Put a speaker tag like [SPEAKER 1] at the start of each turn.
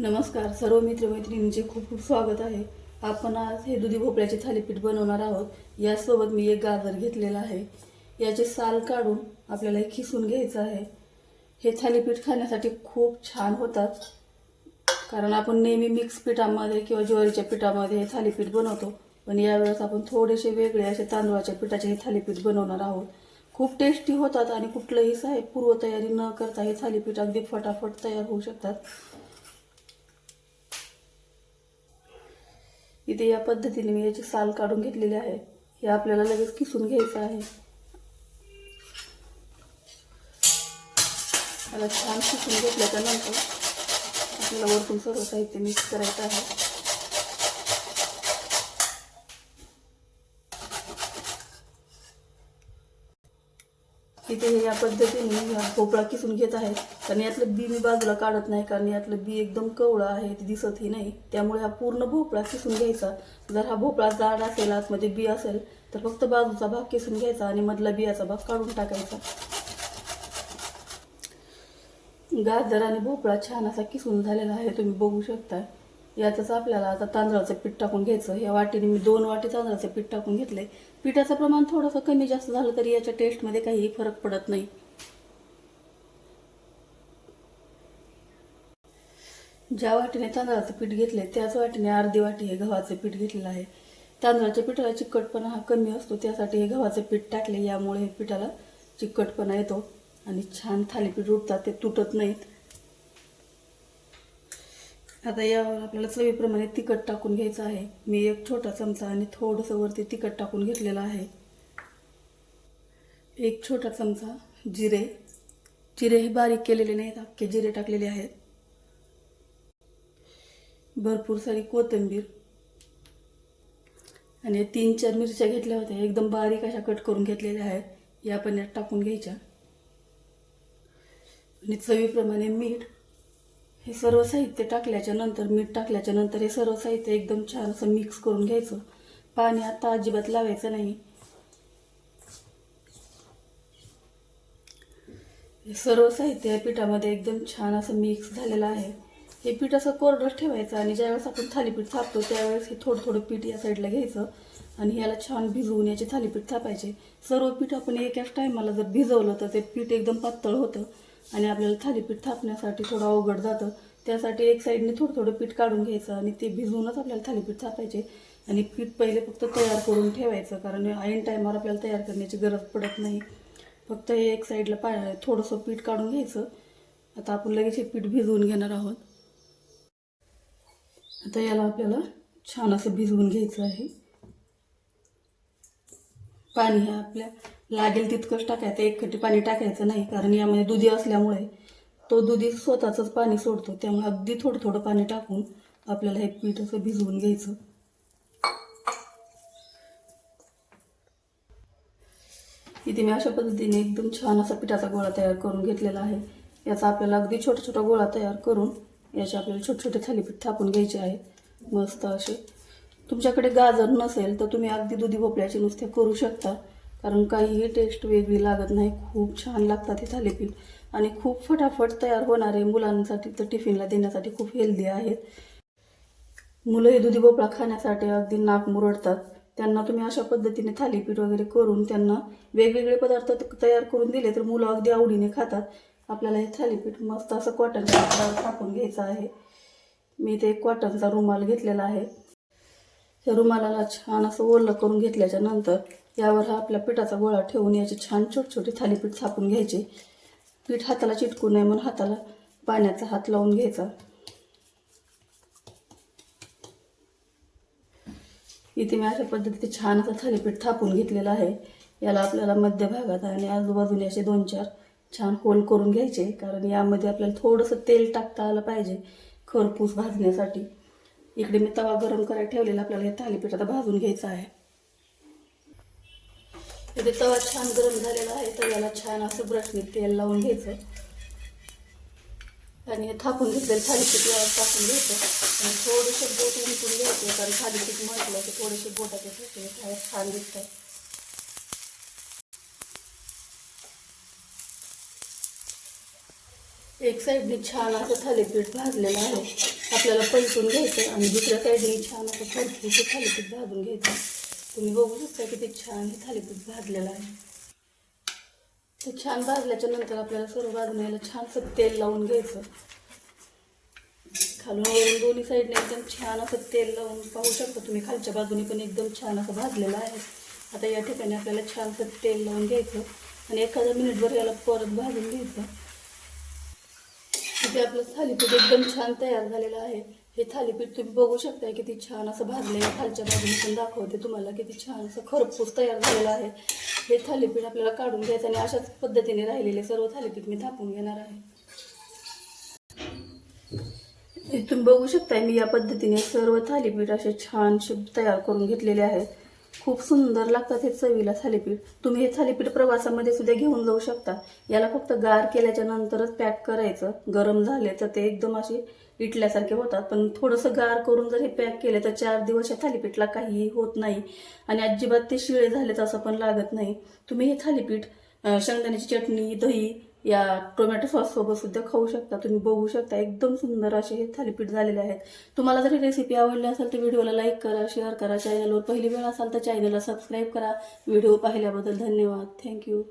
[SPEAKER 1] नमस्कार सर्व मित्रमैत्रिणींचे खूप खूप स्वागत आहे. आपण आज हे दुधी भोपळ्याचे थालीपीठ बनवणार आहोत. यासोबत मी एक गाजर घेतलेला आहे. याचे साल काढून आपल्याला हे खिसून घ्यायचं आहे. हे थालीपीठ खाण्यासाठी खूप छान होतात. कारण आपण नेहमी मिक्स पिठामध्ये किंवा ज्वारीच्या पिठामध्ये हे थालीपीठ बनवतो. पण यावेळेस आपण थोडेसे वेगळे असे तांदळाच्या पिठाचे हे थालीपीठ बनवणार आहोत. खूप टेस्टी होतात आणि कुठलंही साहेब पूर्वतयारी न करता हे थालीपीठ अगदी फटाफट तयार होऊ शकतात. इथे या पद्धतीने मी याची साल काढून घेतलेली आहे. हे आपल्याला लगेच किसून घ्यायचं आहे. याला छान किसून घेतल्याच्यानंतर आपल्याला वरतून सर्व साहित्य मिक्स करायचं आहे. तिथे हे या पद्धतीने ह्या भोपळा किसून घेत आहेत. कारण यातलं बी मी बाजूला काढत नाही कारण यातलं बी एकदम कवळं आहे ते दिसतही नाही. त्यामुळे हा पूर्ण भोपळा किसून घ्यायचा. जर हा भोपळा जाड असेल आतमध्ये बी असेल तर फक्त बाजूचा भाग किसून घ्यायचा आणि मधला बियाचा भाग काढून टाकायचा. गाजर आणि भोपळा छान असा किसून झालेला आहे तुम्ही बघू शकता यातच आपल्याला आता तांदळाचं पीठ टाकून घ्यायचं. या वाटीने मी दोन वाटी तांदळाचं पीठ टाकून घेतले पिठाचं प्रमाण थोडंसं कमी जास्त झालं तरी याच्या टेस्टमध्ये काहीही फरक पडत नाही. ज्या वाटीने तांदळाचं पीठ घेतले त्याच वाटीने अर्धी वाटी हे गव्हाचं पीठ घेतलेलं आहे. तांदळाच्या पिठाला चिकटपणा हा कमी असतो त्यासाठी हे गव्हाचं पीठ टाकले यामुळे हे पिठाला चिकटपणा येतो आणि छान थालीपीठ उठतात ते तुटत नाहीत. आता यावर आपल्याला चवीप्रमाणे तिखट टाकून घ्यायचं आहे. मी एक छोटा चमचा आणि थोडंसं वरती तिखट टाकून घेतलेलं आहे. एक छोटा चमचा जिरे. जिरे हे बारीक केलेले नाहीत अख्खे जिरे टाकलेले आहेत. भरपूर सारी कोथिंबीर. आणि तीन चार मिरच्या घेतल्या होत्या एकदम बारीक अशा कट करून घेतलेल्या आहेत. या पण यात टाकून घ्यायच्या. आणि चवीप्रमाणे मीठ हे सर्व साहित्य टाकल्याच्या नंतर मीठ टाकल्याच्या नंतर हे सर्व साहित्य एकदम छान असं मिक्स करून घ्यायचं. पाणी आता अजिबात लावायचं नाही. हे सर्व साहित्य या पिठामध्ये एकदम छान असं मिक्स झालेलं आहे. हे पीठ असं कोरडं ठेवायचं आणि ज्यावेळेस आपण थालीपीठ थापतो त्यावेळेस हे थोडं थोडं पीठ या साईडला घ्यायचं आणि याला छान भिजवून याचे थालीपीठ थापायचे. सर्व पीठ आपण एकाच टायमाला जर भिजवलं तर ते पीठ एकदम पातळ होतं. आणि आपल्याला थालीपीठ थापण्यासाठी थोडं अवघड जातं. त्यासाठी एक साईडने थोडं थोडं पीठ काढून घ्यायचं आणि ते भिजवूनच आपल्याला थालीपीठ थापायचे. आणि पीठ पहिले फक्त तयार करून ठेवायचं कारण ऐन टायमावर आपल्याला तयार करण्याची गरज पडत नाही. फक्त हे एक साईडला पा थोडंसं पीठ काढून घ्यायचं. आता आपण लगेच हे पीठ भिजवून घेणार आहोत. आता याला आपल्याला छान असं भिजवून घ्यायचं आहे. पाणी हे आपल्या लागेल तितकंच टाकायचं एक पाणी टाकायचं नाही कारण यामध्ये दुधी असल्यामुळे तो दुधी स्वतःचंच पाणी सोडतो. त्यामुळे अगदी थोडं थोडं पाणी टाकून आपल्याला हे पीठ असं भिजवून घ्यायचं. इथे मी अशा पद्धतीने एकदम छान असा पिठाचा गोळा तयार करून घेतलेला आहे. याचा आपल्याला अगदी छोटा छोटा गोळा तयार करून याचे आपल्याला छोटे छोटे थालीपीठ थापून घ्यायचे आहे. मस्त असे. तुमच्याकडे गाजर नसेल तर तुम्ही अगदी दुधी भोपळ्याचे नुसते करू शकता. कारण काहीही टेस्ट वेगळी लागत नाही. खूप छान लागतात हे थालीपीठ आणि खूप फटाफट तयार होणारे मुलांसाठी तर टिफिनला देण्यासाठी खूप हेल्दी आहेत. मुलं हे दुधी भोपळा खाण्यासाठी अगदी नाक मुरडतात. त्यांना तुम्ही अशा पद्धतीने थालीपीठ वगैरे करून त्यांना वेगवेगळे पदार्थ तयार करून दिले तर मुलं अगदी आवडीने खातात. आपल्याला हे थालीपीठ मस्त असं कॉटनच्या कपड्यावर टाकून घ्यायचं आहे. मी ते कॉटनचा रुमाल घेतलेला आहे. त्या रुमालाला छान असं ओलं करून घेतल्याच्या नंतर यावर हा आपल्या पिठाचा गोळा ठेवून याचे छान छोटे छोटे थालीपीठ थापून घ्यायचे. पीठ हाताला चिटकू नये म्हणून हाताला पाण्याचा हात लावून घ्यायचा. इथे मी अशा पद्धतीने छान असं थालीपीठ थापून घेतलेलं आहे. याला आपल्याला मध्यभागात आणि आजूबाजूने असे दोन चार छान होल करून घ्यायचे कारण यामध्ये आपल्याला थोडंसं तेल टाकता आलं पाहिजे खरपूस भाजण्यासाठी. इकडे मी तवा गरम करायला ठेवलेला आपल्याला हे थालीपीठ आता भाजून घ्यायचं आहे. इथे तवा छान गरम झालेला आहे तर याला छान असं ब्रशने तेल लावून घ्यायचं. आणि हे थापून घेतलेलं थालीपीठ यावर टाकून घ्यायचं. आणि थोडेसे बोट विकून घ्यायचे कारण थालीपीठ म्हटलं की थोडेसे बोटाचे ठेवते काय छान दिसतात. एक साईडने छान असं थालीपीठ भाजलेलं आहे. आपल्याला पलटून घ्यायचं आणि दुसऱ्या साईडने छान असं खरपूस थालीपीठ भाजून घ्यायचं. तुम्ही बघू शकता किती छान हे थालीपीठ भाजलेलं आहे. ते छान भाजल्याच्या नंतर आपल्याला सर्व भाजण्याला याला छानसं तेल लावून घ्यायचं. खालून वरून दोन्ही साईडने एकदम छान असं तेल लावून पाहू शकता तुम्ही खालच्या बाजूने पण एकदम छान असं भाजलेलं आहे. आता या ठिकाणी आपल्याला छानसं तेल लावून घ्यायचं आणि एखादा मिनिटभर याला परत भाजून घ्यायचं. इथे आपलं थालीपीठ एकदम छान तयार झालेलं आहे. हे थालीपीठ तुम्ही बघू शकता किती छान असं भाजलेलं खालच्या बाजूने पण दाखवते तुम्हाला किती छान असं खरपूस तयार झालेलं आहे. हे थालीपीठ आपल्याला काढून घ्यायचं आणि अशाच पद्धतीने राहिलेले सर्व थालीपीठ मी थापून घेणार आहे. हे तुम्ही बघू शकताय मी या पद्धतीने सर्व थालीपीठ असे छान तयार करून घेतलेले आहेत. खूप सुंदर लागतात हे चवीला थालीपीठ तुम्ही हे थालीपीठ प्रवासामध्ये सुद्धा घेऊन जाऊ शकता. याला फक्त गार केल्याच्या नंतरच पॅक करायचं. गरम झाले तर ते एकदम अशी इटल्यासारखे होतात. पण थोडंसं गार करून जर हे पॅक केले तर चार दिवस या थालीपीठला काहीही होत नाही. आणि अजिबात ते शिळे झालेत असं पण लागत नाही. तुम्ही हे थालीपीठ शेंगदाण्याची चटणी दही या टोमॅटो सॉससोबत सुद्धा खाऊ शकता. तुम्ही बघू शकता एकदम सुंदर असे हे थालीपीठ झालेले आहेत. तुम्हाला जर ही रेसिपी आवडली असेल तर व्हिडिओला लाईक करा शेअर करा. चॅनलवर पहिली वेळ असाल तर चॅनलला सबस्क्राईब करा. व्हिडिओ पाहिल्याबद्दल धन्यवाद. थँक्यू